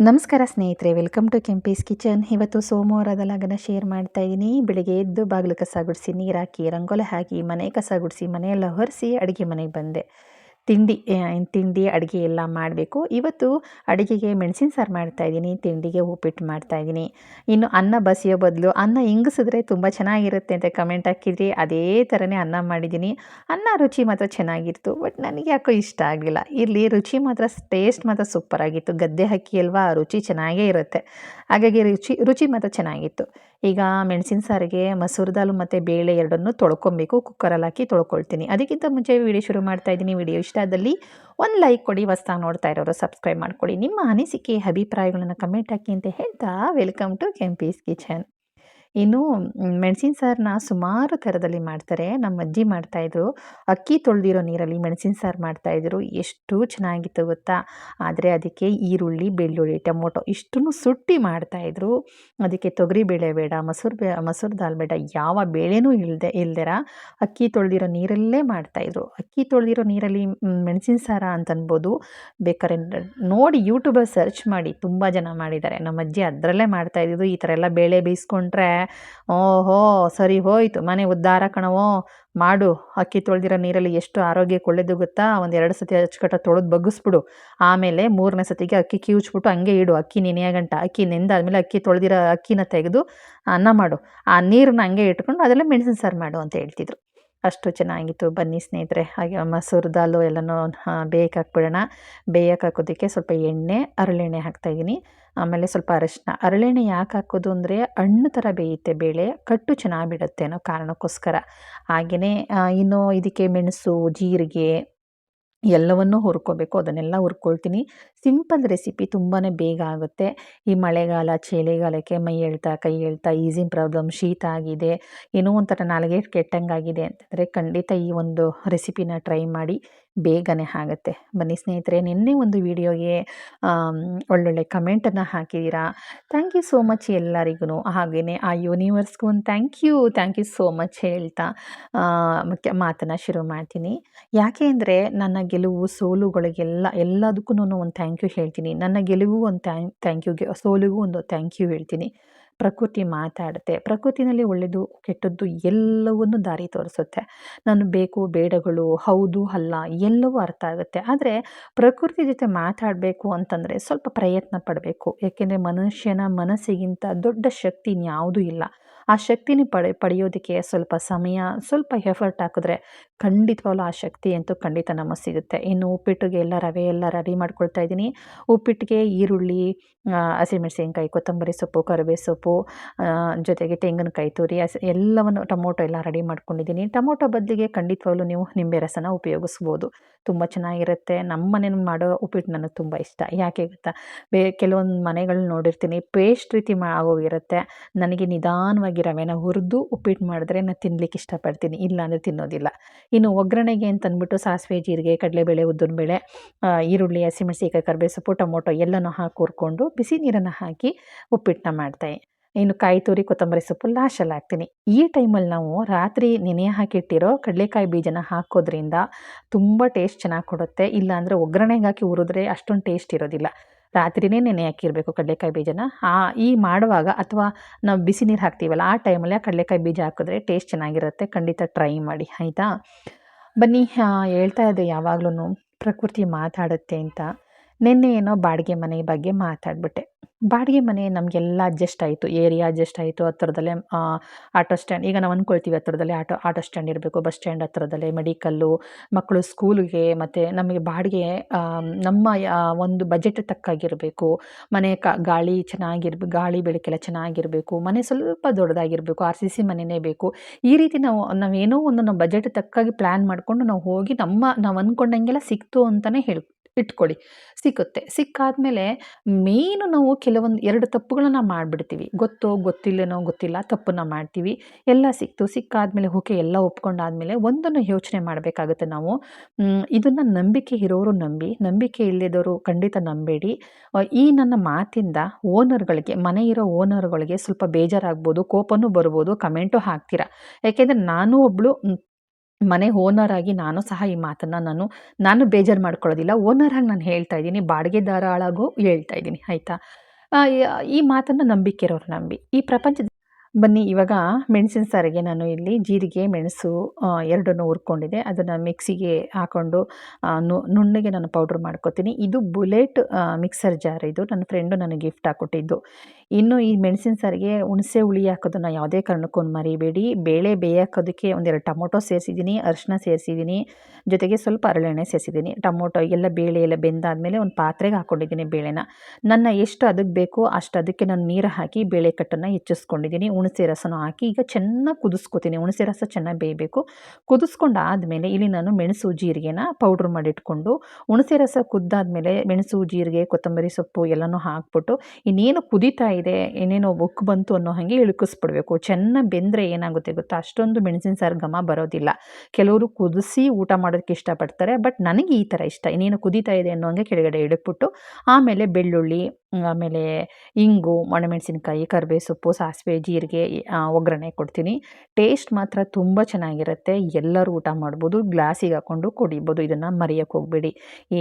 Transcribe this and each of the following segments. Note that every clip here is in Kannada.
ನಮಸ್ಕಾರ ಸ್ನೇಹಿತರೆ ವೆಲ್ಕಮ್ ಟು ಕೆಂಪೀಸ್ ಕಿಚನ್ ಇವತ್ತು ಸೋಮವಾರದ ಲಗ್ನ ಶೇರ್ ಮಾಡ್ತಾ ಇದ್ದೀನಿ ಬೆಳಿಗ್ಗೆ ಎದ್ದು ಬಾಗಿಲು ಕಸ ಗುಡಿಸಿ, ನೀರು ಹಾಕಿ, ರಂಗೋಲೆ ಹಾಕಿ, ಮನೆ ಕಸ ಗುಡಿಸಿ, ಮನೆಯೆಲ್ಲ ಹೊರಿಸಿ ಅಡುಗೆ ಮನೆಗೆ ಬಂದೆ. ತಿಂಡಿ ತಿಂಡಿ, ಅಡುಗೆ ಎಲ್ಲ ಮಾಡಬೇಕು. ಇವತ್ತು ಅಡುಗೆಗೆ ಮೆಣಸಿನ ಸಾರು ಮಾಡ್ತಾಯಿದ್ದೀನಿ ತಿಂಡಿಗೆ ಉಪ್ಪಿಟ್ಟು ಮಾಡ್ತಾಯಿದ್ದೀನಿ ಇನ್ನು ಅನ್ನ ಬಸಿಯೋ ಬದಲು ಅನ್ನ ಇಂಗಿಸಿದ್ರೆ ತುಂಬ ಚೆನ್ನಾಗಿರುತ್ತೆ ಅಂತ ಕಮೆಂಟ್ ಹಾಕಿದ್ರಿ. ಅದೇ ಥರನೇ ಅನ್ನ ಮಾಡಿದ್ದೀನಿ. ಅನ್ನ ರುಚಿ ಮಾತ್ರ ಚೆನ್ನಾಗಿತ್ತು ಬಟ್ ನನಗೆ ಯಾಕೋ ಇಷ್ಟ ಆಗಲಿಲ್ಲ. ಇಲ್ಲಿ ರುಚಿ ಮಾತ್ರ ಟೇಸ್ಟ್ ಮಾತ್ರ ಸೂಪರಾಗಿತ್ತು ಗದ್ದೆ ಹಾಕಿ ಅಲ್ವಾ, ರುಚಿ ಚೆನ್ನಾಗೇ ಇರುತ್ತೆ. ಹಾಗಾಗಿ ರುಚಿ ರುಚಿ ಮಾತ್ರ ಚೆನ್ನಾಗಿತ್ತು. ಈಗ ಮೆಣಸಿನ ಸಾರಿಗೆ, ಮಸೂರು ದಾಲು ಮತ್ತು ಬೇಳೆ ಎರಡನ್ನೂ ತೊಳ್ಕೊಬೇಕು. ಕುಕ್ಕರಲ್ಲಿ ಹಾಕಿ ತೊಳ್ಕೊಳ್ತೀನಿ. ಅದಕ್ಕಿಂತ ಮುಂಚೆ ವೀಡಿಯೋ ಶುರು ಮಾಡ್ತಾ ಇದ್ದೀನಿ. ವಿಡಿಯೋ ಇಷ್ಟ ಆದಲ್ಲಿ ಒಂದು ಲೈಕ್ ಕೊಡಿ ಹೊಸ್ದಾಗಿ ನೋಡ್ತಾ ಇರೋರು ಸಬ್ಸ್ಕ್ರೈಬ್ ಮಾಡ್ಕೊಳ್ಳಿ ನಿಮ್ಮ ಅನಿಸಿಕೆ, ಅಭಿಪ್ರಾಯಗಳನ್ನು ಕಮೆಂಟ್ ಹಾಕಿ ಅಂತ ಹೇಳ್ತಾ ವೆಲ್ಕಮ್ ಟು ಕೆಂಪೀಸ್ ಕಿಚನ್ ಇನ್ನು ಮೆಣಸಿನ ಸಾರನ್ನ ಸುಮಾರು ಥರದಲ್ಲಿ ಮಾಡ್ತಾರೆ. ನಮ್ಮ ಅಜ್ಜಿ ಮಾಡ್ತಾಯಿದ್ರು ಅಕ್ಕಿ ತೊಳೆದಿರೋ ನೀರಲ್ಲಿ ಮೆಣಸಿನ ಸಾರು ಮಾಡ್ತಾಯಿದ್ರು ಎಷ್ಟು ಚೆನ್ನಾಗಿತ್ತು ಗೊತ್ತಾ? ಆದರೆ ಅದಕ್ಕೆ ಈರುಳ್ಳಿ, ಬೆಳ್ಳುಳ್ಳಿ, ಟೊಮೊಟೊ ಇಷ್ಟನ್ನು ಸುಟ್ಟಿ ಮಾಡ್ತಾಯಿದ್ರು ಅದಕ್ಕೆ ತೊಗರಿ ಬೇಳೆ ಬೇಡ, ಮೊಸರು ಬೇ, ಮೊಸರು ದಾಲ್ ಬೇಡ, ಯಾವ ಬೇಳೆನೂ ಇಲ್ಲದೆ ಇಲ್ದಿರ? ಅಕ್ಕಿ ತೊಳೆದಿರೋ ನೀರಲ್ಲೇ ಮಾಡ್ತಾಯಿದ್ರು ಅಕ್ಕಿ ತೊಳೆದಿರೋ ನೀರಲ್ಲಿ ಮೆಣಸಿನ ಸಾರ ಅಂತನ್ಬೋದು. ಬೇಕಾದ್ರೆ ನೋಡಿ ಯೂಟ್ಯೂಬಲ್ಲಿ ಸರ್ಚ್ ಮಾಡಿ. ತುಂಬ ಜನ ಮಾಡಿದ್ದಾರೆ. ನಮ್ಮ ಅಜ್ಜಿ ಅದರಲ್ಲೇ ಮಾಡ್ತಾಯಿದ್ದು ಈ ಥರ ಎಲ್ಲ ಬೇಳೆ ಬೇಯಿಸ್ಕೊಂಡ್ರೆ ಓಹೋ, ಸರಿ ಹೋಯ್ತು. ಮನೆ ಉದ್ಧಾರ ಕಣವೋ. ಮಾಡು. ಅಕ್ಕಿ ತೊಳೆದಿರೋ ನೀರಲ್ಲಿ ಎಷ್ಟು ಆರೋಗ್ಯಕ್ಕೆ ಒಳ್ಳೇದು ಗೊತ್ತಾ? ಒಂದು ಎರಡು ಸತಿ ಅಚ್ಚುಕಟ್ಟ ತೊಳೆದು ಬಗ್ಗಿಸ್ಬಿಡು. ಆಮೇಲೆ ಮೂರನೇ ಸತಿಗೆ ಅಕ್ಕಿ ಕಿವುಚ್ಬಿಟ್ಟು ಹಂಗೆ ಇಡು. ಅಕ್ಕಿ ನೆನೆಯ ಗಂಟ? ಅಕ್ಕಿ ನೆಂದಾದ್ಮೇಲೆ ಅಕ್ಕಿ ತೊಳೆದಿರೋ ಅಕ್ಕಿನ ತೆಗೆದು ಅನ್ನ ಮಾಡು. ಆ ನೀರನ್ನ ಹಂಗೆ ಇಟ್ಕೊಂಡು ಅದೆಲ್ಲ ಮೆಣಸಿನ ಸಾರು ಮಾಡು ಅಂತ ಹೇಳ್ತಿದ್ರು. ಅಷ್ಟು ಚೆನ್ನಾಗಿತ್ತು. ಬನ್ನಿ ಸ್ನೇಹಿತರೆ. ಹಾಗೆ ಮೊಸರು ದಾಲು ಎಲ್ಲನೂ ಬೇಯಕ್ಕೆ ಹಾಕ್ಬಿಡೋಣ. ಬೇಯಕ್ಕೆ ಹಾಕೋದಕ್ಕೆ ಸ್ವಲ್ಪ ಎಣ್ಣೆ ಹರಳೆಣ್ಣೆ ಹಾಕ್ತಾಯಿದ್ದೀನಿ ಆಮೇಲೆ ಸ್ವಲ್ಪ ಅರಶಿನ, ಅರಳೆಣ್ಣೆ ಯಾಕೆ ಹಾಕೋದು ಅಂದರೆ ಹಣ್ಣು ಥರ ಬೇಯುತ್ತೆ, ಬೇಳೆ ಕಟ್ಟು ಚೆನ್ನಾಗಿ ಬಿಡುತ್ತೆ ಅನ್ನೋ ಕಾರಣಕ್ಕೋಸ್ಕರ. ಹಾಗೆಯೇ ಇನ್ನು ಇದಕ್ಕೆ ಮೆಣಸು, ಜೀರಿಗೆ ಎಲ್ಲವನ್ನೂ ಹುರ್ಕೋಬೇಕು, ಅದನ್ನೆಲ್ಲ ಹುರ್ಕೊಳ್ತೀನಿ. ಸಿಂಪಲ್ ರೆಸಿಪಿ ತುಂಬಾ ಬೇಗ ಆಗುತ್ತೆ. ಈ ಮಳೆಗಾಲ, ಚಳಿಗಾಲಕ್ಕೆ ಮೈ ಹೇಳ್ತಾ ಕೈ ಹೇಳ್ತಾ ಈಸಿನ ಪ್ರಾಬ್ಲಮ್, ಶೀತ ಆಗಿದೆ, ಏನೋ ಒಂಥರ ನಾಲಿಗೆ ಕೆಟ್ಟಂಗಾಗಿದೆ ಅಂತಂದರೆ ಖಂಡಿತ ಈ ಒಂದು ರೆಸಿಪಿನ ಟ್ರೈ ಮಾಡಿ. ಬೇಗನೆ ಆಗುತ್ತೆ. ಬನ್ನಿ ಸ್ನೇಹಿತರೆ, ನಿನ್ನೆ ಒಂದು ವಿಡಿಯೋಗೆ ಒಳ್ಳೊಳ್ಳೆ ಕಮೆಂಟನ್ನು ಹಾಕಿದ್ದೀರಾ? ಥ್ಯಾಂಕ್ ಯು ಸೋ ಮಚ್ ಎಲ್ಲರಿಗೂ ಹಾಗೇ ಆ ಯೂನಿವರ್ಸ್ಗೂ ಒಂದು thank you thank you so much ಹೇಳ್ತಾ ಮುಖ್ಯ ಮಾತನ್ನು ಶುರು ಮಾಡ್ತೀನಿ. ಯಾಕೆ ಅಂದರೆ ನನ್ನ ಗೆಲುವು ಸೋಲುಗಳಿಗೆಲ್ಲ ಎಲ್ಲದಕ್ಕೂ ಒಂದು ಥ್ಯಾಂಕ್ ಯು ಹೇಳ್ತೀನಿ. ನನ್ನ ಗೆಲುವು ಒಂದು ಥ್ಯಾಂಕ್ ಥ್ಯಾಂಕ್ ಯು ಸೋಲಿಗೂ ಒಂದು ಥ್ಯಾಂಕ್ ಯು ಹೇಳ್ತೀನಿ. ಪ್ರಕೃತಿ ಮಾತಾಡುತ್ತೆ. ಪ್ರಕೃತಿನಲ್ಲಿ ಒಳ್ಳೆಯದು, ಕೆಟ್ಟದ್ದು ಎಲ್ಲವನ್ನು ದಾರಿ ತೋರಿಸುತ್ತೆ. ನಾನು ಬೇಕು, ಬೇಡಗಳು, ಹೌದು, ಅಲ್ಲ, ಎಲ್ಲವೂ ಅರ್ಥ ಆಗುತ್ತೆ. ಆದರೆ ಪ್ರಕೃತಿ ಜೊತೆ ಮಾತಾಡಬೇಕು ಅಂತಂದರೆ ಸ್ವಲ್ಪ ಪ್ರಯತ್ನ ಪಡಬೇಕು. ಏಕೆಂದರೆ ಮನುಷ್ಯನ ಮನಸ್ಸಿಗಿಂತ ದೊಡ್ಡ ಶಕ್ತಿ ಯಾವುದೂ ಇಲ್ಲ. ಆ ಶಕ್ತಿನ ಪಡೆ, ಪಡೆಯೋದಕ್ಕೆ ಸ್ವಲ್ಪ ಸಮಯ, ಸ್ವಲ್ಪ ಎಫರ್ಟ್ ಹಾಕಿದ್ರೆ ಖಂಡಿತವಾಗ್ಲೂ ಆ ಶಕ್ತಿ ಅಂತೂ ಖಂಡಿತ ನಮಗೆ ಸಿಗುತ್ತೆ. ಇನ್ನು ಉಪ್ಪಿಟ್ಟಿಗೆ ಎಲ್ಲ ರವೆ ಎಲ್ಲ ರೆಡಿ ಮಾಡ್ಕೊಳ್ತಾ ಇದ್ದೀನಿ. ಉಪ್ಪಿಟ್ಟಿಗೆ, ಈರುಳ್ಳಿ ಹಸಿಮೆಣಸಿನ್ಕಾಯಿ, ಕೊತ್ತಂಬರಿ ಸೊಪ್ಪು ಕರಿಬೇ ಸೊಪ್ಪು ಜೊತೆಗೆ ತೆಂಗಿನಕಾಯಿ ತುರಿ, ಹಸಿ ಎಲ್ಲವನ್ನು ಟೊಮೊಟೊ ಎಲ್ಲ ರೆಡಿ ಮಾಡ್ಕೊಂಡಿದ್ದೀನಿ. ಟೊಮೊಟೊ ಬದಲಿಗೆ ಖಂಡಿತವಾಗ್ಲೂ ನೀವು ನಿಂಬೆ ರಸನ ಉಪಯೋಗಿಸ್ಬೋದು. ತುಂಬ ಚೆನ್ನಾಗಿರುತ್ತೆ. ನಮ್ಮ ಮನೇಲಿ ಮಾಡೋ ಉಪ್ಪಿಟ್ಟು ನನಗೆ ತುಂಬ ಇಷ್ಟ. ಯಾಕೆ ಗೊತ್ತಾ? ಬೇ, ಕೆಲವೊಂದು ಮನೆಗಳು ನೋಡಿರ್ತೀನಿ, ಪೇಸ್ಟ್ ರೀತಿ ಮಾ, ಆಗೋಗಿರುತ್ತೆ. ನನಗೆ ನಿಧಾನವಾಗಿ ರವೆನ ಹುರಿದು ಉಪ್ಪಿಟ್ಟು ಮಾಡಿದ್ರೆ ನಾನು ತಿನ್ಲಿಕ್ಕೆ ಇಷ್ಟಪಡ್ತೀನಿ. ಇಲ್ಲ ಅಂದರೆ ತಿನ್ನೋದಿಲ್ಲ. ಇನ್ನು ಒಗ್ಗರಣೆಗೆ ಅಂತ ಅಂದ್ಬಿಟ್ಟು ಸಾಸಿವೆ, ಜೀರಿಗೆ, ಕಡಲೆಬೇಳೆ, ಉದ್ದಿನಬೇಳೆ ಈರುಳ್ಳಿ ಹಸಿಮೆಣಸಿಕಾಯಿ ಕರಿಬೇವು ಸೊಪ್ಪು, ಟೊಮೊಟೊ ಎಲ್ಲನೂ ಹಾಕಿ ಹುರ್ಕೊಂಡು ಬಿಸಿ ನೀರನ್ನು ಹಾಕಿ ಉಪ್ಪಿಟ್ಟನ್ನ ಮಾಡ್ತಾಯಿ ಇನ್ನು ಕಾಯಿ ತುರಿ, ಕೊತ್ತಂಬರಿ ಸೊಪ್ಪು ಲಾಶಲ್ಲಿ ಹಾಕ್ತೀನಿ. ಈ ಟೈಮಲ್ಲಿ ನಾವು ರಾತ್ರಿ ನೆನೆ ಹಾಕಿಟ್ಟಿರೋ ಕಡಲೆಕಾಯಿ ಬೀಜನ ಹಾಕೋದ್ರಿಂದ ತುಂಬ ಟೇಸ್ಟ್ ಚೆನ್ನಾಗಿ ಕೊಡುತ್ತೆ. ಇಲ್ಲಾಂದರೆ ಒಗ್ಗರಣೆಗೆ ಹಾಕಿ ಹುರಿದ್ರೆ ಅಷ್ಟೊಂದು ಟೇಸ್ಟ್ ಇರೋದಿಲ್ಲ. ರಾತ್ರಿನೇ ನೆನೆ ಹಾಕಿರಬೇಕು ಕಡಲೆಕಾಯಿ ಬೀಜನ. ಆ, ಈ ಮಾಡುವಾಗ ಅಥವಾ ನಾವು ಬಿಸಿ ನೀರು ಹಾಕ್ತೀವಲ್ಲ, ಆ ಟೈಮಲ್ಲಿ ಆ ಕಡಲೆಕಾಯಿ ಬೀಜ ಹಾಕಿದ್ರೆ ಟೇಸ್ಟ್ ಚೆನ್ನಾಗಿರುತ್ತೆ. ಖಂಡಿತ ಟ್ರೈ ಮಾಡಿ, ಆಯಿತಾ? ಬನ್ನಿ ಹೇಳ್ತಾ ಇದ್ದೆ ಯಾವಾಗ್ಲೂ ಪ್ರಕೃತಿ ಮಾತಾಡುತ್ತೆ ಅಂತ. ನಿನ್ನೆ ಏನೋ ಬಾಡಿಗೆ ಮನೆ ಬಗ್ಗೆ ಮಾತಾಡ್ಬಿಟ್ಟೆ. ಬಾಡಿಗೆ ಮನೆ ನಮಗೆಲ್ಲ ಅಡ್ಜಸ್ಟ್ ಆಯಿತು. ಏರಿಯಾ ಅಡ್ಜಸ್ಟ್ ಆಯಿತು. ಹತ್ರದಲ್ಲೇ ಆಟೋ ಸ್ಟ್ಯಾಂಡ್ ಈಗ ನಾವು ಅಂದ್ಕೊಳ್ತೀವಿ ಹತ್ರದಲ್ಲೇ ಆಟೋ ಆಟೋ ಸ್ಟ್ಯಾಂಡ್ ಇರಬೇಕು. ಬಸ್ ಸ್ಟ್ಯಾಂಡ್ ಹತ್ರದಲ್ಲೇ ಮೆಡಿಕಲ್ಲು ಮಕ್ಕಳು ಸ್ಕೂಲಿಗೆ ಮತ್ತು ನಮಗೆ ಬಾಡಿಗೆ ನಮ್ಮ ಒಂದು ಬಜೆಟ್ ತಕ್ಕಾಗಿರಬೇಕು. ಮನೆ ಕ, ಗಾಳಿ ಚೆನ್ನಾಗಿರ್ಬೇಕು ಗಾಳಿ ಬೆಳಕೆಲ್ಲ ಚೆನ್ನಾಗಿರಬೇಕು. ಮನೆ ಸ್ವಲ್ಪ ದೊಡ್ಡದಾಗಿರಬೇಕು. ಆರ್ ಸಿ ಸಿ ಮನೆಯೇ ಬೇಕು. ಈ ರೀತಿ ನಾವು ನಾವೇನೋ ಒಂದು ನಮ್ಮ ಬಜೆಟ್ ತಕ್ಕಾಗಿ ಪ್ಲ್ಯಾನ್ ಮಾಡಿಕೊಂಡು ನಾವು ಹೋಗಿ ನಮ್ಮ, ನಾವು ಅಂದ್ಕೊಂಡಂಗೆಲ್ಲ ಸಿಕ್ತು ಅಂತಲೇ ಹೇಳಿ ಇಟ್ಕೊಳ್ಳಿ. ಸಿಕ್ಕುತ್ತೆ. ಸಿಕ್ಕಾದ್ಮೇಲೆ ಮೇಯ್ನು ನಾವು ಕೆಲವೊಂದು ಎರಡು ತಪ್ಪುಗಳನ್ನು ಮಾಡಿಬಿಡ್ತೀವಿ. ಗೊತ್ತೋ ಗೊತ್ತಿಲ್ಲನೋ ಗೊತ್ತಿಲ್ಲ ತಪ್ಪನ್ನು ಮಾಡ್ತೀವಿ. ಎಲ್ಲ ಸಿಕ್ತು. ಸಿಕ್ಕಾದ್ಮೇಲೆ ಓಕೆ, ಎಲ್ಲ ಒಪ್ಕೊಂಡಾದ್ಮೇಲೆ ಒಂದನ್ನು ಯೋಚನೆ ಮಾಡಬೇಕಾಗುತ್ತೆ ನಾವು. ಇದನ್ನು ನಂಬಿಕೆ ಇರೋರು ನಂಬಿ, ನಂಬಿಕೆ ಇಲ್ಲದವರು ಖಂಡಿತ ನಂಬೇಡಿ. ಈ ನನ್ನ ಮಾತಿಂದ ಓನರ್ಗಳಿಗೆ, ಮನೆ ಇರೋ ಓನರ್ಗಳಿಗೆ ಸ್ವಲ್ಪ ಬೇಜಾರಾಗ್ಬೋದು, ಕೋಪನೂ ಬರ್ಬೋದು, ಕಮೆಂಟು ಹಾಕ್ತೀರಾ? ಯಾಕೆಂದರೆ ನಾನು ಒಬ್ಬಳು ಮನೆ ಓನರ್ ಆಗಿ ನಾನು ಸಹ ಈ ಮಾತನ್ನು ನಾನು ನಾನು ಬೇಜಾರು ಮಾಡ್ಕೊಳ್ಳೋದಿಲ್ಲ. ಓನರ್ ಆಗಿ ನಾನು ಹೇಳ್ತಾ ಇದ್ದೀನಿ. ಬಾಡಿಗೆದಾರ ಆಳಾಗೂ ಹೇಳ್ತಾ ಇದ್ದೀನಿ. ಆಯಿತಾ? ಈ ಮಾತನ್ನು ನಂಬಿಕೆ ಇರೋರು ನಂಬಿ. ಈ ಪ್ರಪಂಚದ ಬನ್ನಿ, ಇವಾಗ ಮೆಣಸಿನ ಸಾರಿಗೆ ನಾನು ಇಲ್ಲಿ ಜೀರಿಗೆ, ಮೆಣಸು ಎರಡನ್ನು ಹುರ್ಕೊಂಡಿದ್ದೆ. ಅದನ್ನು ಮಿಕ್ಸಿಗೆ ಹಾಕ್ಕೊಂಡು ನುಣ್ಣಗೆ ನಾನು ಪೌಡ್ರ್ ಮಾಡ್ಕೊತೀನಿ. ಇದು ಬುಲೆಟ್ ಮಿಕ್ಸರ್ ಜಾರ್ ಇದು. ನನ್ನ ಫ್ರೆಂಡು ನನಗೆ ಗಿಫ್ಟ್ ಹಾಕ್ಕೊಟ್ಟಿದ್ದು ಇನ್ನು ಈ ಮೆಣಸಿನ ಸಾರಿಗೆ ಹುಣಸೆ ಹುಳಿ ಹಾಕೋದನ್ನು ಯಾವುದೇ ಕಾರಣಕ್ಕೂ ಮರಿಬೇಡಿ. ಬೇಳೆ ಬೇಯೋಕ್ಕೋದಕ್ಕೆ ಒಂದೆರಡು ಟೊಮೊಟೊ ಸೇರಿಸಿದ್ದೀನಿ ಅರಿಶಿನ ಸೇರಿಸಿದ್ದೀನಿ, ಜೊತೆಗೆ ಸ್ವಲ್ಪ ಹರಳೆಣ್ಣೆ ಸೇರಿಸಿದ್ದೀನಿ. ಟೊಮೊಟೊ ಎಲ್ಲ ಬೇಳೆ ಎಲ್ಲ ಬೆಂದಾದಮೇಲೆ ಒಂದು ಪಾತ್ರೆಗೆ ಹಾಕ್ಕೊಂಡಿದ್ದೀನಿ ಬೇಳೆನ. ನನ್ನ ಎಷ್ಟು ಅದಕ್ಕೆ ಬೇಕೋ ಅಷ್ಟು ಅದಕ್ಕೆ ನಾನು ನೀರು ಹಾಕಿ ಬೇಳೆ ಕಟ್ಟನ್ನು ಹೆಚ್ಚಿಸ್ಕೊಂಡಿದ್ದೀನಿ. ಹುಣಸೆ ರಸನ ಹಾಕಿ ಈಗ ಚೆನ್ನಾಗಿ ಕುದಿಸ್ಕೊತೀನಿ. ಹುಣಸೆ ರಸ ಚೆನ್ನಾಗಿ ಬೇಯಬೇಕು. ಕುದಿಸ್ಕೊಂಡು ಆದಮೇಲೆ ಇಲ್ಲಿ ನಾನು ಮೆಣಸು ಜೀರಿಗೆನ ಪೌಡ್ರ್ ಮಾಡಿಟ್ಕೊಂಡು, ಹುಣಸೆ ರಸ ಕುದ್ದಾದಮೇಲೆ ಮೆಣಸು ಜೀರಿಗೆ, ಕೊತ್ತಂಬರಿ ಸೊಪ್ಪು ಎಲ್ಲನೂ ಹಾಕ್ಬಿಟ್ಟು ಇನ್ನೇನು ಕುದೀತಾ ಇದೆ, ಏನೇನೋ ಒಕ್ಕು ಬಂತು ಅನ್ನೋ ಹಾಗೆ ಇಳುಕಿಸ್ಬಿಡ್ಬೇಕು. ಚೆನ್ನಾಗಿ ಬೆಂದರೆ ಏನಾಗುತ್ತೆ ಗೊತ್ತಾ? ಅಷ್ಟೊಂದು ಮೆಣಸಿನ ಸಾರು ಘಮ ಬರೋದಿಲ್ಲ. ಕೆಲವರು ಕುದಿಸಿ ಊಟ ಮಾಡೋದಕ್ಕೆ ಇಷ್ಟಪಡ್ತಾರೆ, ಬಟ್ ನನಗೆ ಈ ಥರ ಇಷ್ಟ. ಇನ್ನೇನು ಕುದೀತಾ ಇದೆ ಅನ್ನೋ ಹಂಗೆ ಕೆಳಗಡೆ ಇಡಕ್ಬಿಟ್ಟು ಆಮೇಲೆ ಬೆಳ್ಳುಳ್ಳಿ, ಆಮೇಲೆ ಇಂಗು, ಒಣಮೆಣಸಿನ್ಕಾಯಿ ಕರಿಬೇವು ಸೊಪ್ಪು ಸಾಸಿವೆ, ಜೀರಿಗೆ ಒಗ್ಗರಣೆ ಕೊಡ್ತೀನಿ. ಟೇಸ್ಟ್ ಮಾತ್ರ ತುಂಬ ಚೆನ್ನಾಗಿರುತ್ತೆ. ಎಲ್ಲರೂ ಊಟ ಮಾಡ್ಬೋದು, ಗ್ಲಾಸಿಗೆ ಹಾಕ್ಕೊಂಡು ಕುಡಿಬೋದು. ಇದನ್ನು ಮರೆಯೋಕ್ಕೆ ಹೋಗಬೇಡಿ.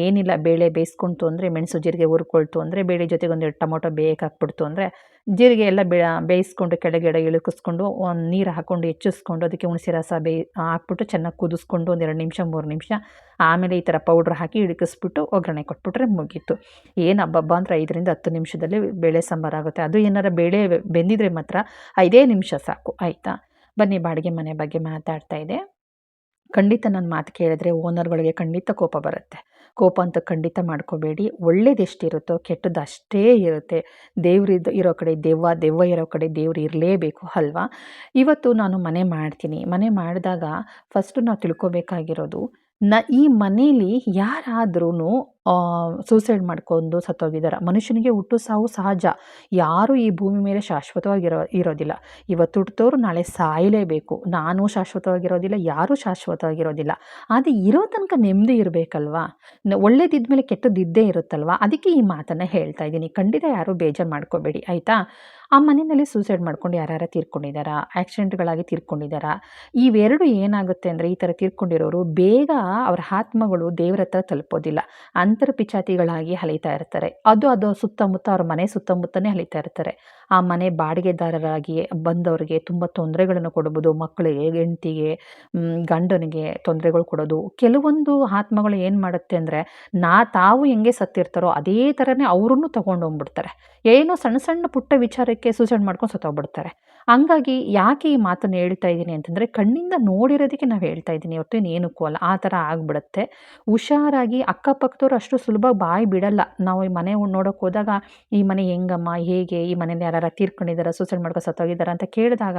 ಏನಿಲ್ಲ, ಬೇಳೆ ಬೇಯಿಸ್ಕೊಂತು ಅಂದರೆ, ಮೆಣಸು ಜೀರಿಗೆ ಹುರ್ಕೊಳ್ತು ಅಂದರೆ, ಬೇಳೆ ಜೊತೆಗೆ ಒಂದು ಟೊಮೊಟೊ ಬೇಯಕ್ಕೆ ಹಾಕ್ಬಿಡ್ತು ಅಂದರೆ ಜೀರಿಗೆ ಎಲ್ಲ ಬೇಯಿಸ್ಕೊಂಡು ಕೆಳಗಡೆ ಇಳುಕಿಸ್ಕೊಂಡು ಒಂದು ನೀರು ಹಾಕ್ಕೊಂಡು ಹೆಚ್ಚಿಸ್ಕೊಂಡು ಅದಕ್ಕೆ ಹುಣಸಿ ರಸ ಬೇಯಿ ಹಾಕ್ಬಿಟ್ಟು ಚೆನ್ನಾಗಿ ಕುದಿಸ್ಕೊಂಡು ಒಂದು ಎರಡು ನಿಮಿಷ, ಮೂರು ನಿಮಿಷ ಆಮೇಲೆ ಈ ಥರ ಪೌಡ್ರ್ ಹಾಕಿ ಇಳುಕಿಸ್ಬಿಟ್ಟು ಒಗ್ಗರಣೆ ಕೊಟ್ಬಿಟ್ರೆ ಮುಗೀತು. ಏನು ಹಬ್ಬ ಅಂದರೆ ಐದರಿಂದ ಹತ್ತು ನಿಮಿಷದಲ್ಲಿ ಬೇಳೆ ಸಾಂಬಾರು ಆಗುತ್ತೆ. ಅದು ಏನಾರ ಬೇಳೆ ಬೆಂದಿದ್ರೆ ಮಾತ್ರ ಐದೇ ನಿಮಿಷ ಸಾಕು. ಆಯಿತಾ? ಬನ್ನಿ ಬಾಡಿಗೆ ಮನೆ ಬಗ್ಗೆ ಮಾತಾಡ್ತಾ ಇದೆ ಖಂಡಿತ ನನ್ನ ಮಾತು ಕೇಳಿದ್ರೆ ಓನರ್ಗಳಿಗೆ ಖಂಡಿತ ಕೋಪ ಬರುತ್ತೆ. ಕೋಪ ಅಂತ ಖಂಡಿತ ಮಾಡ್ಕೋಬೇಡಿ. ಒಳ್ಳೇದು ಎಷ್ಟಿರುತ್ತೋ ಕೆಟ್ಟದ್ದು ಅಷ್ಟೇ ಇರುತ್ತೆ. ದೇವ್ರಿದ್ದು ಇರೋ ಕಡೆ ದೆವ್ವ ದೆವ್ವ ಇರೋ ಕಡೆ ದೇವ್ರು ಇರಲೇಬೇಕು, ಅಲ್ವಾ? ಇವತ್ತು ನಾನು ಮನೆ ಮಾಡ್ತೀನಿ. ಮನೆ ಮಾಡಿದಾಗ ಫಸ್ಟು ನಾವು ತಿಳ್ಕೊಬೇಕಾಗಿರೋದು ನ ಈ ಮನೇಲಿ ಯಾರಾದ್ರೂ ಸೂಸೈಡ್ ಮಾಡ್ಕೊಂಡು ಸತ್ತೋಗಿದ್ದಾರೆ ಮನುಷ್ಯನಿಗೆ ಹುಟ್ಟು ಸಾವು ಸಹಜ. ಯಾರೂ ಈ ಭೂಮಿ ಮೇಲೆ ಶಾಶ್ವತವಾಗಿರೋ, ಇರೋದಿಲ್ಲ. ಇವತ್ತು ಹುಟ್ಟಿದವರು ನಾಳೆ ಸಾಯಲೇಬೇಕು. ನಾನು ಶಾಶ್ವತವಾಗಿರೋದಿಲ್ಲ, ಯಾರೂ ಶಾಶ್ವತವಾಗಿರೋದಿಲ್ಲ. ಆದರೆ ಇರೋ ತನಕ ನೆಮ್ಮದಿ ಇರಬೇಕಲ್ವಾ? ಒಳ್ಳೇದಿದ್ಮೇಲೆ ಕೆಟ್ಟದ್ದಿದ್ದೇ ಇರುತ್ತಲ್ವ? ಅದಕ್ಕೆ ಈ ಮಾತನ್ನು ಹೇಳ್ತಾ ಇದ್ದೀನಿ. ಖಂಡಿತ ಯಾರೂ ಬೇಜಾರು ಮಾಡ್ಕೋಬೇಡಿ, ಆಯಿತಾ? ಆ ಮನೆಯಲ್ಲಿ ಸೂಸೈಡ್ ಮಾಡ್ಕೊಂಡು ಯಾರ್ಯಾರ ತೀರ್ಕೊಂಡಿದ್ದಾರಾ ಆಕ್ಸಿಡೆಂಟ್ಗಳಾಗಿ ತೀರ್ಕೊಂಡಿದ್ದಾರಾ ಇವೆರಡು ಏನಾಗುತ್ತೆ ಅಂದರೆ ಈ ಥರ ತೀರ್ಕೊಂಡಿರೋರು ಬೇಗ ಅವರ ಆತ್ಮಗಳು ದೇವರ ಹತ್ರ ತಲುಪೋದಿಲ್ಲ. ಅಂತರ ಪಿಚಾತಿಗಳಾಗಿ ಅಲಿತಾ ಇರ್ತಾರೆ. ಅದು ಅದು ಸುತ್ತಮುತ್ತ ಅವ್ರ ಮನೆ ಸುತ್ತಮುತ್ತನೇ ಹಲಿತಾ ಇರ್ತಾರೆ. ಆ ಮನೆ ಬಾಡಿಗೆದಾರರಾಗಿ ಬಂದವರಿಗೆ ತುಂಬ ತೊಂದರೆಗಳನ್ನು ಕೊಡಬಹುದು ಮಕ್ಕಳಿಗೆ, ಹೆಂಡತಿಗೆ ಗಂಡನಿಗೆ ತೊಂದರೆಗಳು ಕೊಡೋದು. ಕೆಲವೊಂದು ಆತ್ಮಗಳು ಏನು ಮಾಡುತ್ತೆ ಅಂದರೆ, ನಾ ತಾವು ಹೆಂಗೆ ಸತ್ತಿರ್ತಾರೋ ಅದೇ ಥರನೇ ಅವ್ರನ್ನೂ ತೊಗೊಂಡೋಗ್ಬಿಡ್ತಾರೆ ಏನೋ ಸಣ್ಣ ಸಣ್ಣ ಪುಟ್ಟ ವಿಚಾರಕ್ಕೆ ಸೂಸೈಡ್ ಮಾಡ್ಕೊಂಡು ಸತ್ತೋಗ್ಬಿಡ್ತಾರೆ. ಹಂಗಾಗಿ ಯಾಕೆ ಈ ಮಾತನ್ನು ಹೇಳ್ತಾ ಇದ್ದೀನಿ ಅಂತಂದರೆ, ಕಣ್ಣಿಂದ ನೋಡಿರೋದಕ್ಕೆ ನಾವು ಹೇಳ್ತಾ ಇದ್ದೀನಿ. ಹೊರತು ಏನಕ್ಕೂ ಅಲ್ಲ ಆ ಥರ ಆಗಿಬಿಡುತ್ತೆ. ಹುಷಾರಾಗಿ ಅಕ್ಕಪಕ್ಕದವ್ರು ಅಷ್ಟು ಸುಲಭ ಬಾಯಿ ಬಿಡಲ್ಲ. ನಾವು ಈ ಮನೆ ನೋಡೋಕೆ ಹೋದಾಗ, ಈ ಮನೆ ಹೆಂಗಮ್ಮ, ಹೇಗೆ? ಈ ಮನೇಲಿ ಯಾರು ತೀರ್ಕೊಂಡಿದ್ದಾರೆ ಸೂಸೈಡ್ ಮಾಡ್ಕೊ ಸತ್ತೋಗಿದ್ದಾರೆ ಅಂತ ಕೇಳಿದಾಗ,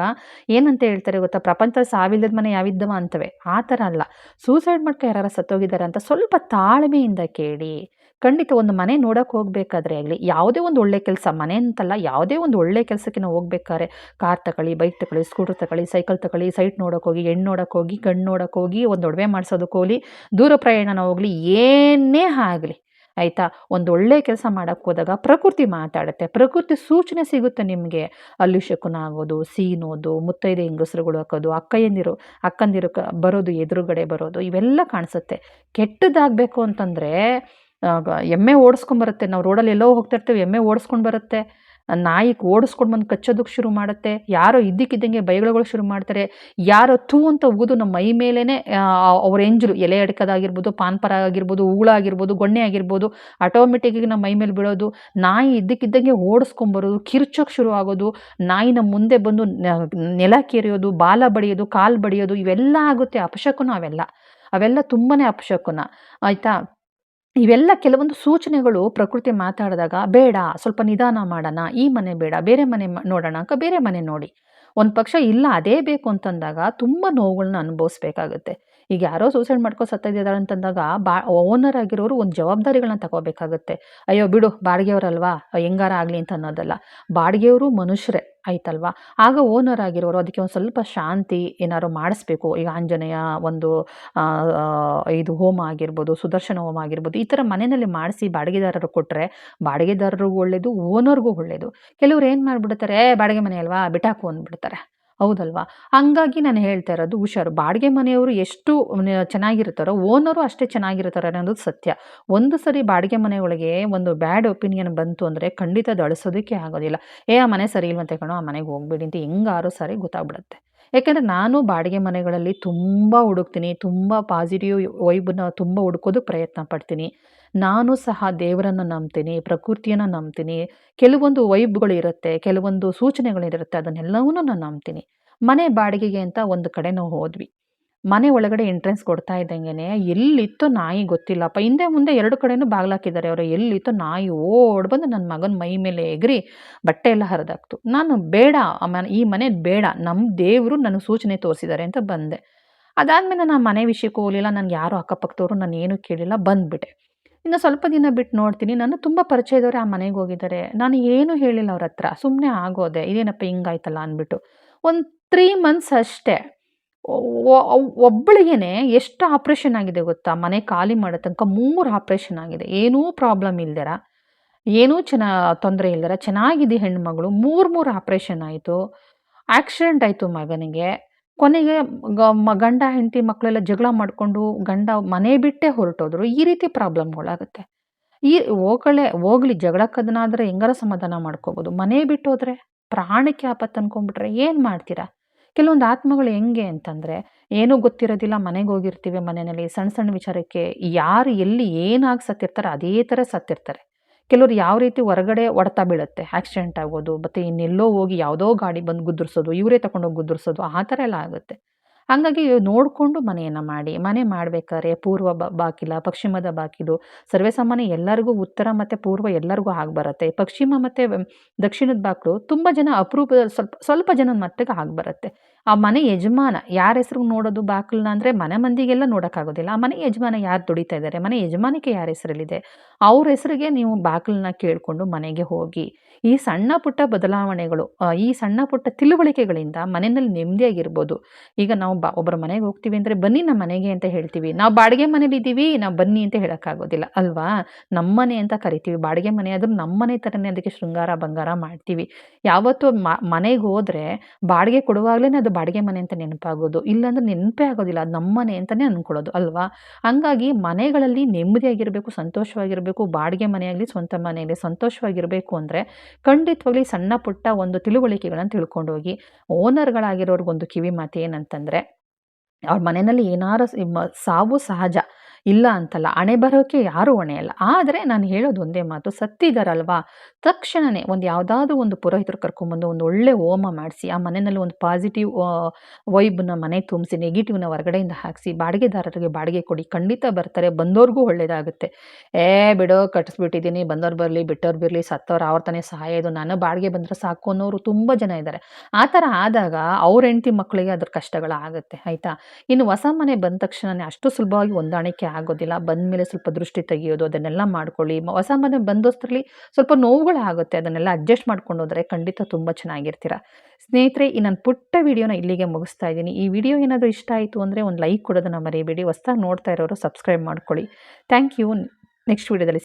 ಏನಂತ ಹೇಳ್ತಾರೆ ಗೊತ್ತಾ? ಪ್ರಪಂಚ ಸಾವಿಲ್ಲದ ಮನೆ ಯಾವಿದ್ದವ ಅಂತವೆ. ಆ ಥರ ಅಲ್ಲ. ಸೂಸೈಡ್ ಮಾಡ್ಕೊ ಯಾರು ಸತ್ತೋಗಿದ್ದಾರೆ ಅಂತ ಸ್ವಲ್ಪ ತಾಳ್ಮೆಯಿಂದ ಕೇಳಿ. ಖಂಡಿತ ಒಂದು ಮನೆ ನೋಡೋಕೆ ಹೋಗಬೇಕಾದ್ರೆ ಆಗಲಿ, ಯಾವುದೇ ಒಂದು ಒಳ್ಳೆ ಕೆಲಸ, ಮನೆ ಅಂತಲ್ಲ, ಯಾವುದೇ ಒಂದು ಒಳ್ಳೆ ಕೆಲಸಕ್ಕೆ ನಾವು ಹೋಗ್ಬೇಕಾದ್ರೆ ಕಾರ್ ತಗೊಳ್ಳಿ ಬೈಕ್ ತಗೊಳ್ಳಿ ಸ್ಕೂಟರ್ ತಗೊಳ್ಳಿ ಸೈಕಲ್ ತಗೊಳ್ಳಿ ಸೈಟ್ ನೋಡೋಕೆ ಹೋಗಿ ಹೆಣ್ಣು ನೋಡೋಕೆ ಹೋಗಿ, ಗಂಡು ನೋಡೋಕೆ ಹೋಗಿ, ಒಂದು ಒಡವೆ ಮಾಡಿಸೋದಕ್ಕೆ ಹೋಗಲಿ, ದೂರ ಪ್ರಯಾಣನ ಹೋಗಲಿ, ಏನೇ ಆಗಲಿ, ಆಯಿತಾ? ಒಂದು ಒಳ್ಳೆ ಕೆಲಸ ಮಾಡೋಕ್ಕೆ ಹೋದಾಗ ಪ್ರಕೃತಿ ಮಾತಾಡುತ್ತೆ, ಪ್ರಕೃತಿ ಸೂಚನೆ ಸಿಗುತ್ತೆ ನಿಮಗೆ. ಅಲ್ಲಿ ಶಕುನ ಆಗೋದು ಸೀನೋದು, ಮುತ್ತೈದೆ ಹೆಂಗಸರುಗಳು ಹಾಕೋದು, ಅಕ್ಕಯ್ಯಂದಿರು, ಅಕ್ಕಂದಿರು ಬರೋದು, ಎದುರುಗಡೆ ಬರೋದು, ಇವೆಲ್ಲ ಕಾಣಿಸುತ್ತೆ. ಕೆಟ್ಟದಾಗಬೇಕು ಅಂತಂದರೆ ಎಮ್ಮೆ ಓಡಿಸ್ಕೊಂಬರುತ್ತೆ ನಾವು ರೋಡಲ್ಲಿ ಎಲ್ಲೋ ಹೋಗ್ತಾ ಇರ್ತೀವಿ, ಎಮ್ಮೆ ಓಡಿಸ್ಕೊಂಡು ಬರುತ್ತೆ. ನಾಯಿ ಓಡಿಸ್ಕೊಂಡು ಬಂದು ಕಚ್ಚೋದಕ್ಕೆ ಶುರು ಮಾಡುತ್ತೆ. ಯಾರೋ ಇದ್ದಕ್ಕಿದ್ದಂಗೆ ಬೈಗಳಗಳು ಶುರು ಮಾಡ್ತಾರೆ. ಯಾರೋ ತೂ ಅಂತ ಉಗಿದು ನಮ್ಮ ಮೈ ಮೇಲೇ ಅವ್ರ ಎಂಜಲು ಎಲೆ ಅಡಕದಾಗಿರ್ಬೋದು, ಪಾನ್ಪರ ಆಗಿರ್ಬೋದು, ಹೂಳ ಆಗಿರ್ಬೋದು, ಗೊಣ್ಣೆ ಆಗಿರ್ಬೋದು, ಆಟೋಮೆಟಿಕ್ಕಾಗಿ ನಮ್ಮ ಮೈ ಮೇಲೆ ಬೀಳೋದು. ನಾಯಿ ಇದ್ದಕ್ಕಿದ್ದಂಗೆ ಓಡಿಸ್ಕೊಂಬರೋದು ಕಿರ್ಚೋಕ್ಕೆ ಶುರು ಆಗೋದು. ನಾಯಿ ನಮ್ಮ ಮುಂದೆ ಬಂದು ನೆಲ ಕೆರೆಯೋದು, ಬಾಲ ಬಡಿಯೋದು, ಕಾಲು ಬಡಿಯೋದು, ಇವೆಲ್ಲ ಆಗುತ್ತೆ. ಅಪಶಕುನ ಅವೆಲ್ಲ. ಅವೆಲ್ಲ ತುಂಬಾ ಅಪಶಕುನ. ಆಯಿತಾ? ಇವೆಲ್ಲ ಕೆಲವೊಂದು ಸೂಚನೆಗಳು ಪ್ರಕೃತಿ ಮಾತಾಡಿದಾಗ, ಬೇಡ, ಸ್ವಲ್ಪ ನಿಧಾನ ಮಾಡೋಣ, ಈ ಮನೆ ಬೇಡ, ಬೇರೆ ಮನೆ ನೋಡೋಣ ಅಂಕ ಬೇರೆ ಮನೆ ನೋಡಿ. ಒಂದು ಪಕ್ಷ, ಇಲ್ಲ, ಅದೇ ಬೇಕು ಅಂತಂದಾಗ ತುಂಬ ನೋವುಗಳನ್ನ ಅನುಭವಿಸ್ಬೇಕಾಗುತ್ತೆ. ಈಗ ಯಾರೋ ಸೂಸೈಡ್ ಮಾಡ್ಕೊ ಸತ್ತಿದ್ದಾರೆ ಅಂತಂದಾಗ ಬಾ ಓನರ್ ಆಗಿರೋರು ಒಂದು ಜವಾಬ್ದಾರಿಗಳನ್ನ ತಗೋಬೇಕಾಗುತ್ತೆ. ಅಯ್ಯೋ ಬಿಡು, ಬಾಡಿಗೆಯವರಲ್ವಾ? ಹೆಂಗಾರ ಆಗಲಿ ಅಂತ ಅನ್ನೋದಲ್ಲ. ಬಾಡಿಗೆಯವರು ಮನುಷ್ಯರೇ, ಆಯ್ತಲ್ವಾ? ಆಗ ಓನರ್ ಆಗಿರೋರು ಅದಕ್ಕೆ ಒಂದು ಸ್ವಲ್ಪ ಶಾಂತಿ ಏನಾದ್ರು ಮಾಡಿಸ್ಬೇಕು. ಈಗ ಆಂಜನೇಯ ಒಂದು ಇದು ಹೋಮ ಆಗಿರ್ಬೋದು, ಸುದರ್ಶನ ಹೋಮ ಆಗಿರ್ಬೋದು, ಈ ಥರ ಮನೆಯಲ್ಲಿ ಮಾಡಿಸಿ ಬಾಡಿಗೆದಾರರು ಕೊಟ್ಟರೆ ಬಾಡಿಗೆದಾರರಿಗೂ ಒಳ್ಳೆಯದು ಓನರ್ಗೂ ಒಳ್ಳೆಯದು ಕೆಲವ್ರು ಏನು ಮಾಡಿಬಿಡ್ತಾರೆ ಬಾಡಿಗೆ ಮನೆ ಅಲ್ವಾ? ಬಿಟ್ಟಾಕು ಅಂದ್ಬಿಡ್ತಾರೆ. ಹೌದಲ್ವಾ? ಹಂಗಾಗಿ ನಾನು ಹೇಳ್ತಾ ಇರೋದು ಹುಷಾರು. ಬಾಡಿಗೆ ಮನೆಯವರು ಎಷ್ಟು ಚೆನ್ನಾಗಿರ್ತಾರೋ, ಓನರು ಅಷ್ಟೇ ಚೆನ್ನಾಗಿರ್ತಾರೆ ಅನ್ನೋದು ಸತ್ಯ. ಒಂದು ಸರಿ ಬಾಡಿಗೆ ಮನೆಯೊಳಗೆ ಒಂದು ಬ್ಯಾಡ್ ಒಪಿನಿಯನ್ ಬಂತು ಅಂದರೆ ಖಂಡಿತ ಅದು ಆಗೋದಿಲ್ಲ. ಏ, ಆ ಮನೆ ಸರಿ ಇಲ್ವಂತೆ ಕಣೋ, ಆ ಮನೆಗೆ ಹೋಗ್ಬೇಡಿ ಅಂತ ಹೆಂಗಾರು ಸರಿ ಗೊತ್ತಾಗ್ಬಿಡುತ್ತೆ. ಯಾಕೆಂದರೆ ನಾನು ಬಾಡಿಗೆ ಮನೆಗಳಲ್ಲಿ ತುಂಬ ಹುಡುಕ್ತೀನಿ, ತುಂಬ ಪಾಸಿಟಿವ್ ವೈಬನ್ನ ತುಂಬ ಹುಡ್ಕೋದಕ್ಕೆ ಪ್ರಯತ್ನ ಪಡ್ತೀನಿ. ನಾನು ಸಹ ದೇವರನ್ನು ನಂಬ್ತೀನಿ, ಪ್ರಕೃತಿಯನ್ನು ನಂಬ್ತೀನಿ, ಕೆಲವೊಂದು ವೈಬ್ಗಳು ಇರುತ್ತೆ, ಕೆಲವೊಂದು ಸೂಚನೆಗಳಿರುತ್ತೆ ಅದನ್ನೆಲ್ಲವನ್ನೂ ನಾನು ನಂಬ್ತೀನಿ. ಮನೆ ಬಾಡಿಗೆಗೆ ಅಂತ ಒಂದು ಕಡೆ ನಾವು ಹೋದ್ವಿ. ಮನೆ ಒಳಗಡೆ ಎಂಟ್ರೆನ್ಸ್ ಕೊಡ್ತಾ ಇದ್ದಂಗೆ ಎಲ್ಲಿತ್ತೋ ನಾಯಿ ಗೊತ್ತಿಲ್ಲಪ್ಪ ಹಿಂದೆ ಮುಂದೆ ಎರಡು ಕಡೆನೂ ಬಾಗ್ಲಾಕಿದ್ದಾರೆ ಅವರು. ಎಲ್ಲಿತ್ತೋ ನಾಯಿ ಓಡ್ ಬಂದು ನನ್ನ ಮಗನ ಮೈ ಮೇಲೆ ಎಗರಿ ಬಟ್ಟೆ ಎಲ್ಲ ಹರಿದಾಕ್ತು. ನಾನು ಬೇಡ ಈ ಮನೆ ಬೇಡ. ನಮ್ಮ ದೇವರು ನನಗೆ ಸೂಚನೆ ತೋರಿಸಿದ್ದಾರೆ ಅಂತ ಬಂದೆ. ಅದಾದ್ಮೇಲೆ ನಾನು ಮನೆ ವಿಷಯಕ್ಕೂ ಹೋಗಲಿಲ್ಲ. ನನಗೆ ಯಾರು ಅಕ್ಕಪಕ್ಕದವರು, ನಾನು ಏನೂ ಕೇಳಿಲ್ಲ, ಬಂದ್ಬಿಟ್ಟೆ. ಇನ್ನು ಸ್ವಲ್ಪ ದಿನ ಬಿಟ್ಟು ನೋಡ್ತೀನಿ. ನಾನು ತುಂಬ ಪರಿಚಯದವ್ರು ಆ ಮನೆಗೆ ಹೋಗಿದ್ದಾರೆ. ನಾನು ಏನೂ ಹೇಳಿಲ್ಲ ಅವ್ರ ಹತ್ರ. ಸುಮ್ಮನೆ ಆಗೋದೆ. ಇದೇನಪ್ಪ ಹಿಂಗಾಯ್ತಲ್ಲ ಅಂದ್ಬಿಟ್ಟು. ಒಂದು ತ್ರೀ ಮಂತ್ಸ್ ಅಷ್ಟೇ. ಒಬ್ಬಳಿಗೇನೆ ಎಷ್ಟು ಆಪ್ರೇಷನ್ ಆಗಿದೆ ಗೊತ್ತಾ? ಮನೆ ಖಾಲಿ ಮಾಡೋ ತನಕ ಮೂರು ಆಪ್ರೇಷನ್ ಆಗಿದೆ. ಏನೂ ಪ್ರಾಬ್ಲಮ್ ಇಲ್ದಿರ? ಏನೂ ಚೆನ್ನ ತೊಂದರೆ ಇಲ್ದಿರ? ಚೆನ್ನಾಗಿದೆ ಹೆಣ್ಮಗಳು. ಮೂರು ಮೂರು ಆಪ್ರೇಷನ್ ಆಯಿತು. ಆಕ್ಸಿಡೆಂಟ್ ಆಯಿತು ಮಗನಿಗೆ. ಕೊನೆಗೆ ಗಂಡ ಹೆಂಡತಿ ಮಕ್ಕಳೆಲ್ಲ ಜಗಳ ಮಾಡಿಕೊಂಡು ಗಂಡ ಮನೆ ಬಿಟ್ಟೇ ಹೊರಟೋದ್ರು. ಈ ರೀತಿ ಪ್ರಾಬ್ಲಮ್ಗಳಾಗುತ್ತೆ. ಈ ಹೋಗಳೆ, ಹೋಗ್ಲಿ ಜಗಳಕ್ಕದನ್ನಾದ್ರೆ ಹೆಂಗಾರ ಸಮಾಧಾನ ಮಾಡ್ಕೋಬೋದು? ಮನೆ ಬಿಟ್ಟು ಹೋದ್ರೆ ಪ್ರಾಣಕ್ಕೆ ಆಪತ್ತು ಅನ್ಕೊಂಡ್ಬಿಟ್ರೆ ಏನು ಮಾಡ್ತೀರಾ? ಕೆಲವೊಂದು ಆತ್ಮಗಳು ಹೆಂಗೆ ಅಂತಂದರೆ, ಏನೂ ಗೊತ್ತಿರೋದಿಲ್ಲ, ಮನೆಗೆ ಹೋಗಿರ್ತೀವಿ ಮನೆಯಲ್ಲಿ ಸಣ್ಣ ಸಣ್ಣ ವಿಚಾರಕ್ಕೆ ಯಾರು ಎಲ್ಲಿ ಏನಾಗಿ ಸತ್ತಿರ್ತಾರೆ, ಅದೇ ಥರ ಸತ್ತಿರ್ತಾರೆ. ಕೆಲವರು ಯಾವ ರೀತಿ ಹೊರಗಡೆ ಹೊಡೆತ ಬೀಳುತ್ತೆ, ಆಕ್ಸಿಡೆಂಟ್ ಆಗೋದು, ಮತ್ತು ಇನ್ನೆಲ್ಲೋ ಹೋಗಿ ಯಾವುದೋ ಗಾಡಿ ಬಂದು ಗುದ್ರಿಸೋದು, ಇವರೇ ತಗೊಂಡೋಗಿ ಗುದ್ರಿಸೋದು, ಆ ಥರ ಎಲ್ಲ ಆಗುತ್ತೆ. ಹಾಗಾಗಿ ನೋಡಿಕೊಂಡು ಮನೆಯನ್ನು ಮಾಡಿ, ಮನೆ ಮಾಡಬೇಕಾದ್ರೆ ಪೂರ್ವ ಬ, ಬಾಗಿಲ, ಪಶ್ಚಿಮದ ಬಾಗಿಲು ಸರ್ವೇಸಾಮಾನ್ಯ ಎಲ್ಲರಿಗೂ ಉತ್ತರ ಮತ್ತು ಪೂರ್ವ ಎಲ್ಲರಿಗೂ ಆಗಿ ಬರುತ್ತೆ. ಪಶ್ಚಿಮ ಮತ್ತು ದಕ್ಷಿಣದ ಬಾಗಿಲು ತುಂಬ ಜನ ಅಪರೂಪದ ಸ್ವಲ್ಪ ಸ್ವಲ್ಪ ಜನದ ಮಟ್ಟಿಗೆ ಆಗಿ ಬರುತ್ತೆ. ಆ ಮನೆ ಯಜಮಾನ ಯಾರ ಹೆಸರು ನೋಡೋದು ಬಾಗಿಲನ್ನ ಅಂದರೆ ಮನೆ ಮಂದಿಗೆಲ್ಲ ನೋಡೋಕ್ಕಾಗೋದಿಲ್ಲ. ಆ ಮನೆ ಯಜಮಾನ ಯಾರು ದುಡಿತಾ ಇದ್ದಾರೆ? ಮನೆ ಯಜಮಾನಿಕೆ ಯಾರ ಹೆಸರಲ್ಲಿದೆ? ಅವ್ರ ಹೆಸರಿಗೆ ನೀವು ಬಾಗಿಲನ್ನ ಕೇಳಿಕೊಂಡು ಮನೆಗೆ ಹೋಗಿ, ಈ ಸಣ್ಣ ಪುಟ್ಟ ಬದಲಾವಣೆಗಳು ಈ ಸಣ್ಣ ಪುಟ್ಟ ತಿಳುವಳಿಕೆಗಳಿಂದ ಮನೆಯಲ್ಲಿ ನೆಮ್ಮದಿಯಾಗಿರ್ಬೋದು. ಈಗ ನಾವು ಬಾ ಒಬ್ಬರ ಮನೆಗೆ ಹೋಗ್ತೀವಿ ಅಂದರೆ ಬನ್ನಿ ನಮ್ಮ ಮನೆಗೆ ಅಂತ ಹೇಳ್ತೀವಿ. ನಾವು ಬಾಡಿಗೆ ಮನೇಲಿ ಇದ್ದೀವಿ, ನಾವು ಬನ್ನಿ ಅಂತ ಹೇಳೋಕ್ಕಾಗೋದಿಲ್ಲ. ಅಲ್ವಾ? ನಮ್ಮನೆ ಅಂತ ಕರಿತೀವಿ. ಬಾಡಿಗೆ ಮನೆ ಆದ್ರೂ ನಮ್ಮನೆ ಥರನೇ ಅದಕ್ಕೆ ಶೃಂಗಾರ, ಬಂಗಾರ ಮಾಡ್ತೀವಿ. ಯಾವತ್ತೂ ಮನೆಗೆ ಹೋದರೆ ಬಾಡಿಗೆ ಕೊಡುವಾಗಲೇ ಅದು ಬಾಡಿಗೆ ಮನೆ ಅಂತ ನೆನಪಾಗೋದು, ಇಲ್ಲಾಂದ್ರೆ ನೆನಪೇ ಆಗೋದಿಲ್ಲ, ಅದು ನಮ್ಮನೆ ಅಂತಲೇ ಅಂದ್ಕೊಳ್ಳೋದು ಅಲ್ವಾ? ಹಂಗಾಗಿ ಮನೆಗಳಲ್ಲಿ ನೆಮ್ಮದಿಯಾಗಿರಬೇಕು, ಸಂತೋಷವಾಗಿರಬೇಕು, ಬಾಡಿಗೆ ಮನೆಯಾಗಲಿ ಸ್ವಂತ ಮನೆಯಲ್ಲಿ ಸಂತೋಷವಾಗಿರಬೇಕು ಅಂದರೆ ಖಂಡಿತವಾಗಲಿ ಸಣ್ಣ ಪುಟ್ಟ ಒಂದು ತಿಳುವಳಿಕೆಗಳನ್ನು ತಿಳ್ಕೊಂಡು ಹೋಗಿ ಓನರ್ಗಳಾಗಿರೋರ್ಗೊಂದು ಕಿವಿ ಮಾತು ಏನಂತಂದರೆ, ಅವ್ರ ಮನೆಯಲ್ಲಿ ಏನಾರು ಸಾವು ಸಹಜ ಇಲ್ಲ ಅಂತಲ್ಲ. ಹಣೆ ಬರೋಕ್ಕೆ ಯಾರೂ ಹೊಣೆ ಅಲ್ಲ ಆದರೆ ನಾನು ಹೇಳೋದು ಒಂದೇ ಮಾತು. ಸತ್ತಿದಾರಲ್ವಾ? ತಕ್ಷಣವೇ ಒಂದು ಯಾವುದಾದ್ರೂ ಒಂದು ಪುರೋಹಿತರು ಕರ್ಕೊಂಬಂದು ಒಂದು ಒಳ್ಳೆ ಹೋಮ ಮಾಡಿಸಿ, ಆ ಮನೆಯಲ್ಲಿ ಒಂದು ಪಾಸಿಟಿವ್ ವೈಬ್ನ ಮನೆ ತುಂಬಿಸಿ ನೆಗೆಟಿವ್ನ ಹೊರಗಡೆಯಿಂದ ಹಾಕಿಸಿ, ಬಾಡಿಗೆದಾರರಿಗೆ ಬಾಡಿಗೆ ಕೊಡಿ, ಖಂಡಿತ ಬರ್ತಾರೆ. ಬಂದವ್ರಿಗೂ ಒಳ್ಳೆಯದಾಗುತ್ತೆ ಏ, ಬಿಡೋ ಕಟ್ಟಿಸ್ಬಿಟ್ಟಿದ್ದೀನಿ ಬಂದವ್ರು ಬರಲಿ ಬಿಟ್ಟವ್ರು ಬರಲಿ ಸತ್ತವ್ರು ಅವ್ರ ತಾನೇ ಸಹಾಯ. ಇದು ನಾನು ಬಾಡಿಗೆ ಬಂದರೆ ಸಾಕು ಅನ್ನೋರು ತುಂಬ ಜನ ಇದ್ದಾರೆ ಆ ಥರ ಆದಾಗ ಅವ್ರ ಹೆಂಡತಿ ಮಕ್ಕಳಿಗೆ ಅದ್ರ ಕಷ್ಟಗಳಾಗುತ್ತೆ. ಆಯಿತಾ? ಇನ್ನು ಹೊಸ ಮನೆ ಬಂದ ತಕ್ಷಣನೇ ಅಷ್ಟು ಸುಲಭವಾಗಿ ಹೊಂದಾಣಿಕೆ ಆಗೋದಿಲ್ಲ. ಬಂದ ಮೇಲೆ ಸ್ವಲ್ಪ ದೃಷ್ಟಿ ತೆಗೆಯೋದು, ಅದನ್ನೆಲ್ಲ ಮಾಡ್ಕೊಳ್ಳಿ. ಹೊಸ ಮನೆ ಬಂದೋಸ್ತರಲ್ಲಿ ಸ್ವಲ್ಪ ನೋವುಗಳಾಗುತ್ತೆ. ಅದನ್ನೆಲ್ಲ ಅಡ್ಜಸ್ಟ್ ಮಾಡ್ಕೊಂಡು ಹೋದರೆ ಖಂಡಿತ ತುಂಬ ಚೆನ್ನಾಗಿರ್ತೀರ. ಸ್ನೇಹಿತರೆ, ಈ ನನ್ನ ಪುಟ್ಟ ವಿಡಿಯೋನ ಇಲ್ಲಿಗೆ ಮುಗಿಸ್ತಾ ಇದ್ದೀನಿ. ಈ ವಿಡಿಯೋ ಏನಾದರೂ ಇಷ್ಟ ಆಯಿತು ಅಂದರೆ ಒಂದು ಲೈಕ್ ಕೊಡೋದನ್ನು ಮರಿಬೇಡಿ. ಹೊಸ್ದಾಗಿ ನೋಡ್ತಾ ಇರೋರು ಸಬ್ಸ್ಕ್ರೈಬ್ ಮಾಡ್ಕೊಳ್ಳಿ. Thank you. ನೆಕ್ಸ್ಟ್ ವಿಡಿಯೋದಲ್ಲಿ